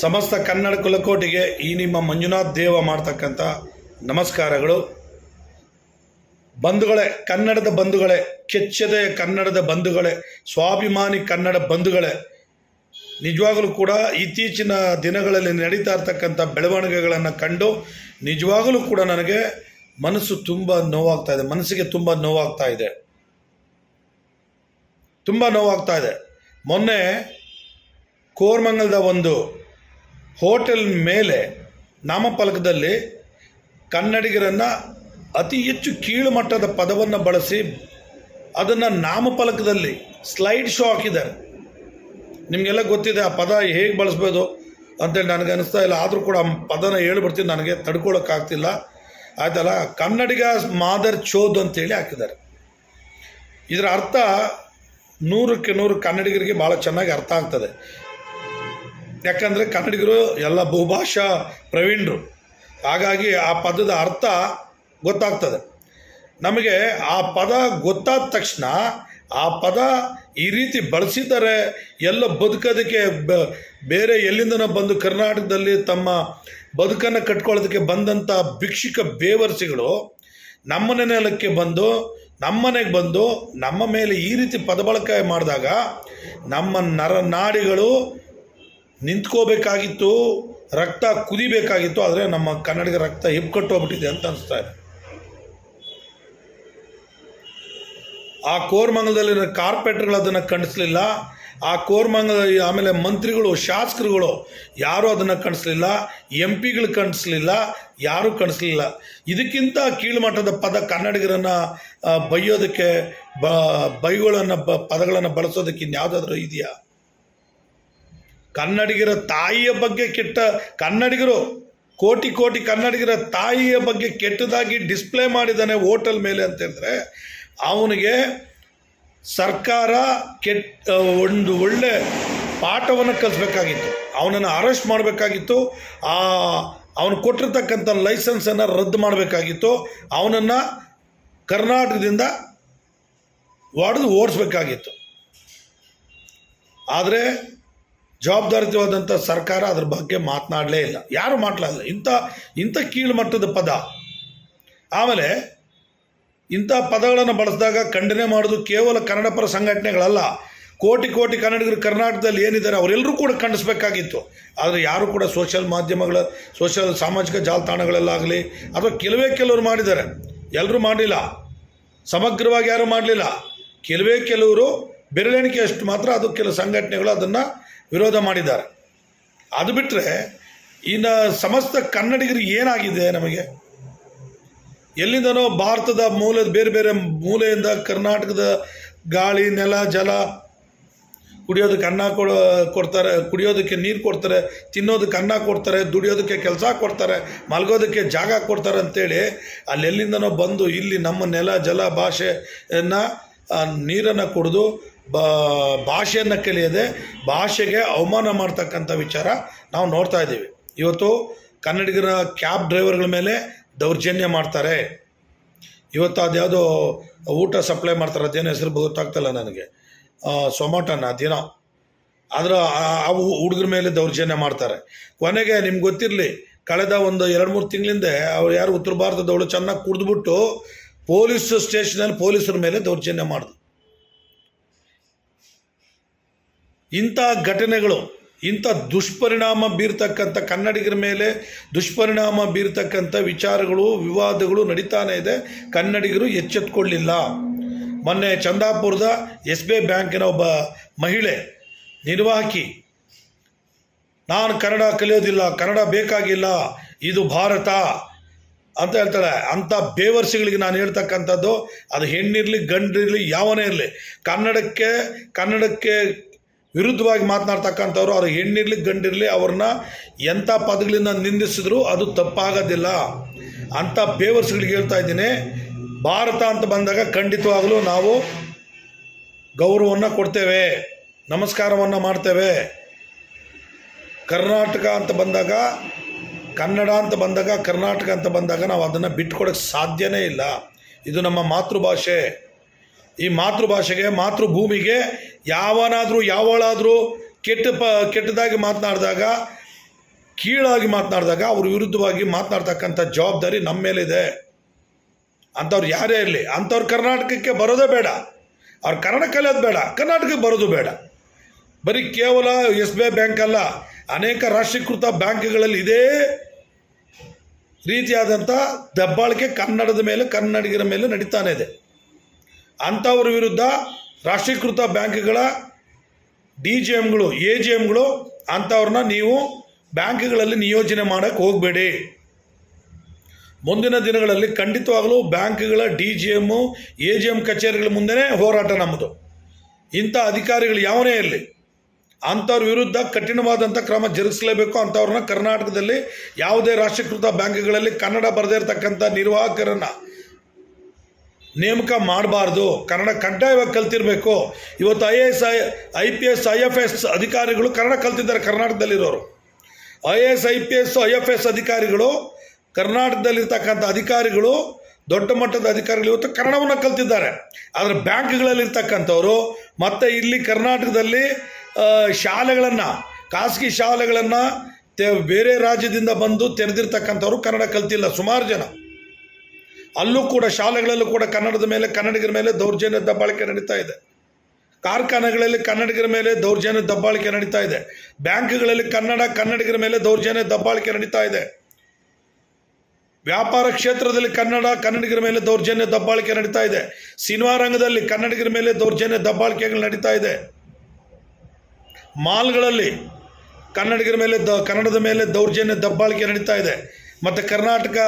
ಸಮಸ್ತ ಕನ್ನಡ ಕುಲಕೋಟಿಗೆ ಈ ನಿಮ್ಮ ಮಂಜುನಾಥ್ ದೇವ ಮಾಡ್ತಕ್ಕಂಥ ನಮಸ್ಕಾರಗಳು. ಬಂಧುಗಳೇ, ಕನ್ನಡದ ಬಂಧುಗಳೇ, ಕೆಚ್ಚದೆ ಕನ್ನಡದ ಬಂಧುಗಳೇ, ಸ್ವಾಭಿಮಾನಿ ಕನ್ನಡ ಬಂಧುಗಳೇ, ನಿಜವಾಗಲೂ ಕೂಡ ಇತ್ತೀಚಿನ ದಿನಗಳಲ್ಲಿ ನಡೀತಾ ಇರ್ತಕ್ಕಂಥ ಬೆಳವಣಿಗೆಗಳನ್ನು ಕಂಡು ನಿಜವಾಗಲೂ ಕೂಡ ನನಗೆ ಮನಸ್ಸು ತುಂಬ ನೋವಾಗ್ತಾ ಇದೆ, ಮನಸ್ಸಿಗೆ ತುಂಬ ನೋವಾಗ್ತಾ ಇದೆ. ತುಂಬ ನೋವಾಗ್ತಾ ಇದೆ. ಮೊನ್ನೆ ಕೋರ್ಮಂಗಲದ ಒಂದು ಹೋಟೆಲ್ ಮೇಲೆ ನಾಮಫಲಕದಲ್ಲಿ ಕನ್ನಡಿಗರನ್ನು ಅತಿ ಹೆಚ್ಚು ಕೀಳು ಮಟ್ಟದ ಪದವನ್ನು ಬಳಸಿ ಅದನ್ನು ನಾಮಫಲಕದಲ್ಲಿ ಸ್ಲೈಡ್ ಶೋ ಹಾಕಿದ್ದಾರೆ. ನಿಮಗೆಲ್ಲ ಗೊತ್ತಿದೆ ಆ ಪದ ಹೇಗೆ ಬಳಸ್ಬೋದು ಅಂತೇಳಿ ನನಗೆ ಅನಿಸ್ತಾ ಇಲ್ಲ. ಆದರೂ ಕೂಡ ಆ ಪದನ ಹೇಳ್ಬಿಡ್ತೀನಿ, ನನಗೆ ತಡ್ಕೊಳ್ಳೋಕ್ಕಾಗ್ತಿಲ್ಲ ಆಯ್ತಲ್ಲ? ಕನ್ನಡಿಗ ಮಾದರ್ ಚೋದ್ ಅಂತೇಳಿ ಹಾಕಿದ್ದಾರೆ. ಇದರ ಅರ್ಥ ನೂರಕ್ಕೆ ನೂರು ಕನ್ನಡಿಗರಿಗೆ ಭಾಳ ಚೆನ್ನಾಗಿ ಅರ್ಥ ಆಗ್ತದೆ. ಯಾಕಂದರೆ ಕನ್ನಡಿಗರು ಎಲ್ಲ ಬಹುಭಾಷಾ ಪ್ರವೀಣರು. ಹಾಗಾಗಿ ಆ ಪದದ ಅರ್ಥ ಗೊತ್ತಾಗ್ತದೆ. ನಮಗೆ ಆ ಪದ ಗೊತ್ತಾದ ತಕ್ಷಣ ಆ ಪದ ಈ ರೀತಿ ಬಳಸಿದರೆ ಎಲ್ಲ ಬದುಕೋದಕ್ಕೆ ಬೇರೆ ಎಲ್ಲಿಂದನೋ ಬಂದು ಕರ್ನಾಟಕದಲ್ಲಿ ತಮ್ಮ ಬದುಕನ್ನು ಕಟ್ಕೊಳ್ಳೋದಕ್ಕೆ ಬಂದಂಥ ಭಿಕ್ಷುಕ ಬೇವರ್ಸಿಗಳು ನಮ್ಮ ನೆಲಕ್ಕೆ ಬಂದು ನಮ್ಮನೆಗೆ ಬಂದು, ನಮ್ಮ ಮೇಲೆ ಈ ರೀತಿ ಪದಬಳಕೆ ಮಾಡಿದಾಗ ನಮ್ಮ ನರನಾಡಿಗಳು ನಿಂತ್ಕೋಬೇಕಾಗಿತ್ತು, ರಕ್ತ ಕುದಿಬೇಕಾಗಿತ್ತು, ಆದರೆ ನಮ್ಮ ಕನ್ನಡಿಗ ರಕ್ತ ಹಿಪ್ಕಟ್ಟೋಗ್ಬಿಟ್ಟಿದೆ ಅಂತ ಅನಿಸ್ತಾ ಇದೆ. ಆ ಕೋರ್ಮಂಗಲದಲ್ಲಿ ಕಾರ್ಪೆಟ್ಗಳು ಅದನ್ನು ಖಂಡಿಸಲಿಲ್ಲ. ಆ ಕೋರ್ಮಂಗಲ ಆಮೇಲೆ ಮಂತ್ರಿಗಳು, ಶಾಸಕರುಗಳು ಯಾರೂ ಅದನ್ನು ಕಣಿಸ್ಲಿಲ್ಲ ಎಂ ಪಿಗಳು ಕಣಿಸ್ಲಿಲ್ಲ ಯಾರೂ ಕಣಿಸ್ಲಿಲ್ಲ ಇದಕ್ಕಿಂತ ಕೀಳುಮಟ್ಟದ ಪದ ಕನ್ನಡಿಗರನ್ನು ಬೈಯೋದಕ್ಕೆ ಬ, ಬೈಗಳನ್ನು, ಬ, ಪದಗಳನ್ನು ಬಳಸೋದಕ್ಕೆ ಇನ್ಯಾವುದಾದ್ರೂ ಇದೆಯಾ? ಕನ್ನಡಿಗರ ತಾಯಿಯ ಬಗ್ಗೆ ಕೆಟ್ಟ ಕನ್ನಡಿಗರು, ಕೋಟಿ ಕೋಟಿ ಕನ್ನಡಿಗರ ತಾಯಿಯ ಬಗ್ಗೆ ಕೆಟ್ಟದಾಗಿ ಡಿಸ್ಪ್ಲೇ ಮಾಡಿದ್ದಾನೆ ಹೋಟೆಲ್ ಮೇಲೆ ಅಂತ ಹೇಳಿದ್ರೆ, ಅವನಿಗೆ ಸರ್ಕಾರ ಕೆಟ್ಟ ಒಂದು ಒಳ್ಳೆ ಪಾಠವನ್ನು ಕಲಿಸ್ಬೇಕಾಗಿತ್ತು. ಅವನನ್ನು ಅರೆಸ್ಟ್ ಮಾಡಬೇಕಾಗಿತ್ತು. ಆ, ಅವನು ಕೊಟ್ಟಿರ್ತಕ್ಕಂಥ ಲೈಸೆನ್ಸನ್ನು ರದ್ದು ಮಾಡಬೇಕಾಗಿತ್ತು. ಅವನನ್ನು ಕರ್ನಾಟಕದಿಂದ ಹೊಡೆದು ಓಡಿಸ್ಬೇಕಾಗಿತ್ತು. ಆದರೆ ಜವಾಬ್ದಾರಿತವಾದಂಥ ಸರ್ಕಾರ ಅದ್ರ ಬಗ್ಗೆ ಮಾತನಾಡಲೇ ಇಲ್ಲ. ಯಾರು ಮಾತನಾಡಲ್ಲ ಇಂಥ ಇಂಥ ಕೀಳುಮಟ್ಟದ ಪದ. ಆಮೇಲೆ ಇಂಥ ಪದಗಳನ್ನು ಬಳಸಿದಾಗ ಖಂಡನೆ ಮಾಡೋದು ಕೇವಲ ಕನ್ನಡ ಪರ ಸಂಘಟನೆಗಳಲ್ಲ. ಕೋಟಿ ಕೋಟಿ ಕನ್ನಡಿಗರು ಕರ್ನಾಟಕದಲ್ಲಿ ಏನಿದ್ದಾರೆ ಅವರೆಲ್ಲರೂ ಕೂಡ ಖಂಡಿಸಬೇಕಾಗಿತ್ತು. ಆದರೆ ಯಾರು ಕೂಡ ಸೋಷಿಯಲ್ ಮಾಧ್ಯಮಗಳ, ಸೋಷಿಯಲ್ ಸಾಮಾಜಿಕ ಜಾಲತಾಣಗಳಲ್ಲಾಗಲಿ ಅಥವಾ ಕೆಲವೇ ಕೆಲವರು ಮಾಡಿದ್ದಾರೆ. ಎಲ್ಲರೂ ಮಾಡಲಿಲ್ಲ. ಸಮಗ್ರವಾಗಿ ಯಾರೂ ಮಾಡಲಿಲ್ಲ. ಕೆಲವೇ ಕೆಲವರು ಬೆರಳೆಣಿಕೆ ಅಷ್ಟು ಮಾತ್ರ, ಅದು ಕೆಲವು ಸಂಘಟನೆಗಳು ಅದನ್ನು ವಿರೋಧ ಮಾಡಿದ್ದಾರೆ. ಅದು ಬಿಟ್ಟರೆ ಇನ್ನು ಸಮಸ್ತ ಕನ್ನಡಿಗರು ಏನಾಗಿದೆ ನಮಗೆ? ಎಲ್ಲಿಂದನೋ ಭಾರತದ ಮೂಲದ ಬೇರೆ ಬೇರೆ ಮೂಲೆಯಿಂದ ಕರ್ನಾಟಕದ ಗಾಳಿ, ನೆಲ, ಜಲ ಕುಡಿಯೋದಕ್ಕೆ ಅನ್ನ ಕೊಡ, ಕೊಡ್ತಾರೆ, ಕುಡಿಯೋದಕ್ಕೆ ನೀರು ಕೊಡ್ತಾರೆ, ತಿನ್ನೋದಕ್ಕೆ ಅನ್ನ ಕೊಡ್ತಾರೆ, ದುಡಿಯೋದಕ್ಕೆ ಕೆಲಸ ಕೊಡ್ತಾರೆ, ಮಲಗೋದಕ್ಕೆ ಜಾಗ ಕೊಡ್ತಾರೆ ಅಂತೇಳಿ ಅಲ್ಲೆಲ್ಲಿಂದನೋ ಬಂದು ಇಲ್ಲಿ ನಮ್ಮ ನೆಲ, ಜಲ ಭಾಷೆಯನ್ನು ನೀರನ್ನು ಕುಡಿದು ಬ, ಭಾಷೆಯನ್ನು ಕಲಿಯದೆ ಭಾಷೆಗೆ ಅವಮಾನ ಮಾಡ್ತಕ್ಕಂಥ ವಿಚಾರ ನಾವು ನೋಡ್ತಾ ಇದ್ದೀವಿ. ಇವತ್ತು ಕನ್ನಡಿಗರ ಕ್ಯಾಬ್ ಡ್ರೈವರ್ಗಳ ಮೇಲೆ ದೌರ್ಜನ್ಯ ಮಾಡ್ತಾರೆ. ಇವತ್ತು ಅದ್ಯಾವುದೋ ಊಟ ಸಪ್ಲೈ ಮಾಡ್ತಾರೆ, ಅದೇನು ಹೆಸರು ಗೊತ್ತಾಗ್ತಲ್ಲ ನನಗೆ. ಸೊಮಾಟನ ದಿನ. ಅದರ ಅವು ಹುಡುಗರ ಮೇಲೆ ದೌರ್ಜನ್ಯ ಮಾಡ್ತಾರೆ. ಕೊನೆಗೆ ನಿಮ್ಗೆ ಗೊತ್ತಿರಲಿ, ಕಳೆದ ಒಂದು ಎರಡು ಮೂರು ತಿಂಗಳಿಂದ ಅವ್ರು ಯಾರು ಉತ್ತರ ಭಾರತದವಳು ಚೆನ್ನಾಗಿ ಕುಡಿದ್ಬಿಟ್ಟು ಪೊಲೀಸ್ ಸ್ಟೇಷನಲ್ಲಿ ಪೊಲೀಸರ ಮೇಲೆ ದೌರ್ಜನ್ಯ ಮಾಡಿದ್ರು ಇಂಥ ಘಟನೆಗಳು, ಇಂಥ ದುಷ್ಪರಿಣಾಮ ಬೀರ್ತಕ್ಕಂಥ ಕನ್ನಡಿಗರ ಮೇಲೆ ದುಷ್ಪರಿಣಾಮ ಬೀರ್ತಕ್ಕಂಥ ವಿಚಾರಗಳು, ವಿವಾದಗಳು ನಡೀತಾನೆ ಇದೆ. ಕನ್ನಡಿಗರು ಎಚ್ಚೆತ್ಕೊಳ್ಳಿಲ್ಲ. ಮೊನ್ನೆ ಚಂದಾಪುರದ ಎಸ್ ಬಿ ಐ ಬ್ಯಾಂಕಿನ ಒಬ್ಬ ಮಹಿಳೆ, ನಿರ್ವಾಹಕಿ, ನಾನು ಕನ್ನಡ ಕಲಿಯೋದಿಲ್ಲ, ಕನ್ನಡ ಬೇಕಾಗಿಲ್ಲ, ಇದು ಭಾರತ ಅಂತ ಹೇಳ್ತಾಳೆ. ಅಂಥ ಬೇವರ್ಸಿಗಳಿಗೆ ನಾನು ಹೇಳ್ತಕ್ಕಂಥದ್ದು, ಅದು ಹೆಣ್ಣಿರಲಿ ಗಂಡಿರಲಿ ಯಾವನೇ ಇರಲಿ. ಕನ್ನಡಕ್ಕೆ ಕನ್ನಡಕ್ಕೆ ವಿರುದ್ಧವಾಗಿ ಮಾತನಾಡ್ತಕ್ಕಂಥವ್ರು, ಅವ್ರ ಹೆಣ್ಣಿರಲಿ, ಗಂಡಿರಲಿ ಅವ್ರನ್ನ ಎಂಥ ಪದಗಳಿಂದ ನಿಂದಿಸಿದ್ರು ಅದು ತಪ್ಪಾಗೋದಿಲ್ಲ. ಅಂಥ ಪೇವರ್ಸ್ಗಳಿಗೆ ಹೇಳ್ತಾ ಇದ್ದೀನಿ, ಭಾರತ ಅಂತ ಬಂದಾಗ ಖಂಡಿತವಾಗಲೂ ನಾವು ಗೌರವವನ್ನು ಕೊಡ್ತೇವೆ, ನಮಸ್ಕಾರವನ್ನು ಮಾಡ್ತೇವೆ. ಕರ್ನಾಟಕ ಅಂತ ಬಂದಾಗ, ಕನ್ನಡ ಅಂತ ಬಂದಾಗ, ಕರ್ನಾಟಕ ಅಂತ ಬಂದಾಗ ನಾವು ಅದನ್ನು ಬಿಟ್ಕೊಡೋಕ್ಕೆ ಸಾಧ್ಯನೇ ಇಲ್ಲ. ಇದು ನಮ್ಮ ಮಾತೃಭಾಷೆ. ಈ ಮಾತೃಭಾಷೆಗೆ, ಮಾತೃಭೂಮಿಗೆ ಯಾವನಾದರೂ, ಯಾವಳಾದರೂ ಕೆಟ್ಟ ಪ, ಕೆಟ್ಟದಾಗಿ ಮಾತನಾಡಿದಾಗ, ಕೀಳಾಗಿ ಮಾತನಾಡಿದಾಗ ಅವ್ರ ವಿರುದ್ಧವಾಗಿ ಮಾತನಾಡ್ತಕ್ಕಂಥ ಜವಾಬ್ದಾರಿ ನಮ್ಮ ಮೇಲಿದೆ. ಅಂಥವ್ರು ಯಾರೇ ಇರಲಿ, ಅಂಥವ್ರು ಕರ್ನಾಟಕಕ್ಕೆ ಬರೋದೇ ಬೇಡ. ಅವ್ರು ಕನ್ನಡ ಕಲಿಯೋದು ಬೇಡ, ಕರ್ನಾಟಕಕ್ಕೆ ಬರೋದು ಬೇಡ. ಬರೀ ಕೇವಲ ಎಸ್ ಬಿ ಐ ಬ್ಯಾಂಕ್ ಅಲ್ಲ, ಅನೇಕ ರಾಷ್ಟ್ರೀಕೃತ ಬ್ಯಾಂಕ್ಗಳಲ್ಲಿ ಇದೇ ರೀತಿಯಾದಂಥ ದಬ್ಬಾಳಿಕೆ ಕನ್ನಡದ ಮೇಲೆ, ಕನ್ನಡಿಗರ ಮೇಲೆ ನಡೀತಾನೆ ಇದೆ. ಅಂಥವ್ರ ವಿರುದ್ಧ ರಾಷ್ಟ್ರೀಕೃತ ಬ್ಯಾಂಕ್ಗಳ ಡಿ ಜಿ ಎಮ್ಗಳು, ಎ ಜಿ ಎಮ್ಗಳು ಅಂಥವ್ರನ್ನ ನೀವು ಬ್ಯಾಂಕ್ಗಳಲ್ಲಿ ನಿಯೋಜನೆ ಮಾಡೋಕ್ಕೆ ಹೋಗಬೇಡಿ. ಮುಂದಿನ ದಿನಗಳಲ್ಲಿ ಖಂಡಿತವಾಗಲೂ ಬ್ಯಾಂಕ್ಗಳ D G M A G M ಕಚೇರಿಗಳ ಮುಂದೆನೇ ಹೋರಾಟ ನಮ್ಮದು. ಇಂಥ ಅಧಿಕಾರಿಗಳು ಯಾವನೇ ಇರಲಿ, ಅಂಥವ್ರ ವಿರುದ್ಧ ಕಠಿಣವಾದಂಥ ಕ್ರಮ ಜರುಗಿಸಲೇಬೇಕು ಅಂಥವ್ರನ್ನ ಕರ್ನಾಟಕದಲ್ಲಿ ಯಾವುದೇ ರಾಷ್ಟ್ರೀಕೃತ ಬ್ಯಾಂಕ್ಗಳಲ್ಲಿ ಕನ್ನಡ ಬರದೇ ಇರತಕ್ಕಂಥ ನಿರ್ವಾಹಕರನ್ನು ನೇಮಕ ಮಾಡಬಾರ್ದು. ಕನ್ನಡ ಕಡ್ಡಾಯವಾಗಿ ಕಲ್ತಿರಬೇಕು. ಇವತ್ತು I A S I I P S I F S ಅಧಿಕಾರಿಗಳು ಕನ್ನಡ ಕಲ್ತಿದ್ದಾರೆ ಕರ್ನಾಟಕದಲ್ಲಿರೋರು. I A S I P S I F S ಅಧಿಕಾರಿಗಳು ಕರ್ನಾಟಕದಲ್ಲಿರ್ತಕ್ಕಂಥ ಅಧಿಕಾರಿಗಳು, ದೊಡ್ಡ ಮಟ್ಟದ ಅಧಿಕಾರಿಗಳು ಇವತ್ತು ಕನ್ನಡವನ್ನು ಕಲ್ತಿದ್ದಾರೆ. ಆದರೆ ಬ್ಯಾಂಕ್ಗಳಲ್ಲಿರ್ತಕ್ಕಂಥವ್ರು, ಮತ್ತು ಇಲ್ಲಿ ಕರ್ನಾಟಕದಲ್ಲಿ ಶಾಲೆಗಳನ್ನು, ಖಾಸಗಿ ಶಾಲೆಗಳನ್ನು ತೆ, ಬೇರೆ ರಾಜ್ಯದಿಂದ ಬಂದು ತೆರೆದಿರ್ತಕ್ಕಂಥವ್ರು ಕನ್ನಡ ಕಲ್ತಿಲ್ಲ. ಸುಮಾರು ಜನ. ಅಲ್ಲೂ ಕೂಡ ಶಾಲೆಗಳಲ್ಲೂ ಕೂಡ ಕನ್ನಡದ ಮೇಲೆ ಕನ್ನಡಿಗರ ಮೇಲೆ ದೌರ್ಜನ್ಯ ದಬ್ಬಾಳಿಕೆ ನಡೀತಾ ಇದೆ. ಕಾರ್ಖಾನೆಗಳಲ್ಲಿ ಕನ್ನಡಿಗರ ಮೇಲೆ ದೌರ್ಜನ್ಯ ದಬ್ಬಾಳಿಕೆ ನಡೀತಾ ಇದೆ. ಬ್ಯಾಂಕ್ಗಳಲ್ಲಿ ಕನ್ನಡ ಕನ್ನಡಿಗರ ಮೇಲೆ ದೌರ್ಜನ್ಯ ದಬ್ಬಾಳಿಕೆ ನಡೀತಾ ಇದೆ. ವ್ಯಾಪಾರ ಕ್ಷೇತ್ರದಲ್ಲಿ ಕನ್ನಡ ಕನ್ನಡಿಗರ ಮೇಲೆ ದೌರ್ಜನ್ಯ ದಬ್ಬಾಳಿಕೆ ನಡೀತಾ ಇದೆ. ಸಿನಿಮಾ ರಂಗದಲ್ಲಿ ಕನ್ನಡಿಗರ ಮೇಲೆ ದೌರ್ಜನ್ಯ ದಬ್ಬಾಳಿಕೆಗಳು ನಡೀತಾ ಇದೆ. ಮಾಲ್ಗಳಲ್ಲಿ ಕನ್ನಡಿಗರ ಮೇಲೆ ದ, ಕನ್ನಡದ ಮೇಲೆ ದೌರ್ಜನ್ಯ ದಬ್ಬಾಳಿಕೆ ನಡೀತಾ ಇದೆ. ಮತ್ತು ಕರ್ನಾಟಕ